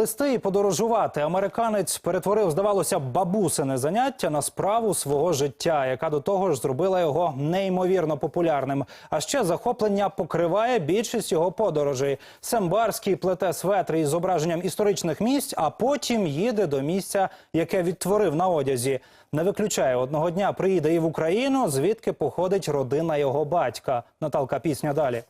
Плести і подорожувати американець перетворив, здавалося, бабусине заняття на справу свого життя, яка до того ж зробила його неймовірно популярним. А ще захоплення покриває більшість його подорожей. Сем Барський плете светри із зображенням історичних місць, а потім їде до місця, яке відтворив на одязі. Не виключає одного дня приїде і в Україну, звідки походить родина його батька. Наталка пісня далі.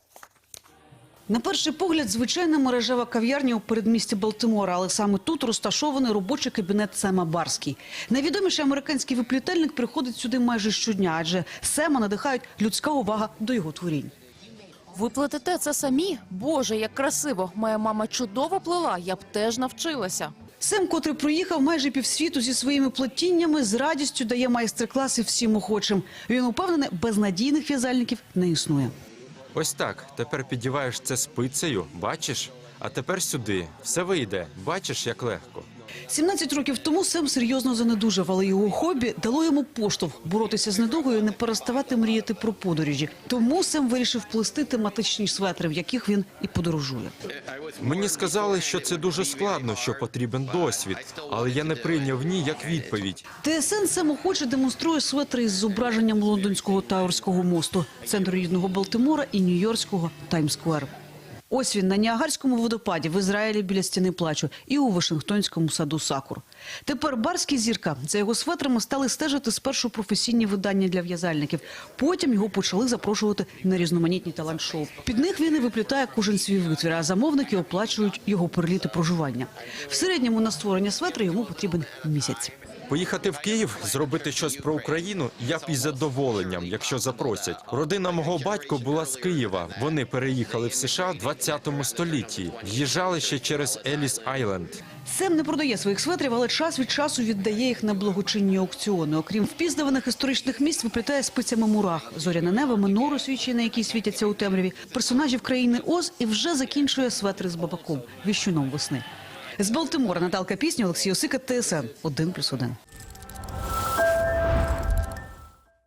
На перший погляд, звичайна мережева кав'ярня у передмісті Балтимора, але саме тут розташований робочий кабінет Сема Барський. Найвідоміший американський виплітельник приходить сюди майже щодня, адже Сема надихають людська увага до його творінь. Ви плетете це самі? Боже, як красиво! Моя мама чудово плела, я б теж навчилася. Сем, котрий проїхав майже півсвіту зі своїми плетіннями, з радістю дає майстер-класи всім охочим. Він упевнений, безнадійних в'язальників не існує. Ось так. Тепер підіваєш це спицею, бачиш? А тепер сюди. Все вийде. Бачиш, як легко. 17 років тому Сем серйозно занедужав, але його хобі дало йому поштовх боротися з недугою, і не переставати мріяти про подорожі. Тому Сем вирішив плести тематичні светри, в яких він і подорожує. Мені сказали, що це дуже складно, що потрібен досвід, але я не прийняв ні як відповідь. ТСН Сем охоче демонструє светри із зображенням лондонського Тауерського мосту, центру рідного Балтимора і Нью-Йоркського Таймс-сквер. Ось він на Ніагарському водопаді в Ізраїлі біля стіни плачу і у Вашингтонському саду Сакур. Тепер барський зірка за його светрами стали стежити спершу професійні видання для в'язальників. Потім його почали запрошувати на різноманітні талант-шоу. Під них він і виплітає кожен свій витвір, а замовники оплачують його переліти проживання. В середньому на створення светра йому потрібен місяць. Поїхати в Київ, зробити щось про Україну. Я б із задоволенням, якщо запросять. Родина мого батька була з Києва. Вони переїхали в США в 20 столітті. В'їжджали ще через Еліс Айленд. Сем не продає своїх светрів, але час від часу віддає їх на благочинні аукціони. Окрім впізнаваних історичних місць, виплітає спицями мурах, зоряне небо, минору свічі, на якій світяться у темряві, персонажів країни Оз і вже закінчує светри з бабаком, віщуном весни. З Балтимора Наталка Пісня, Олексій Осика, ТСН 1+,1.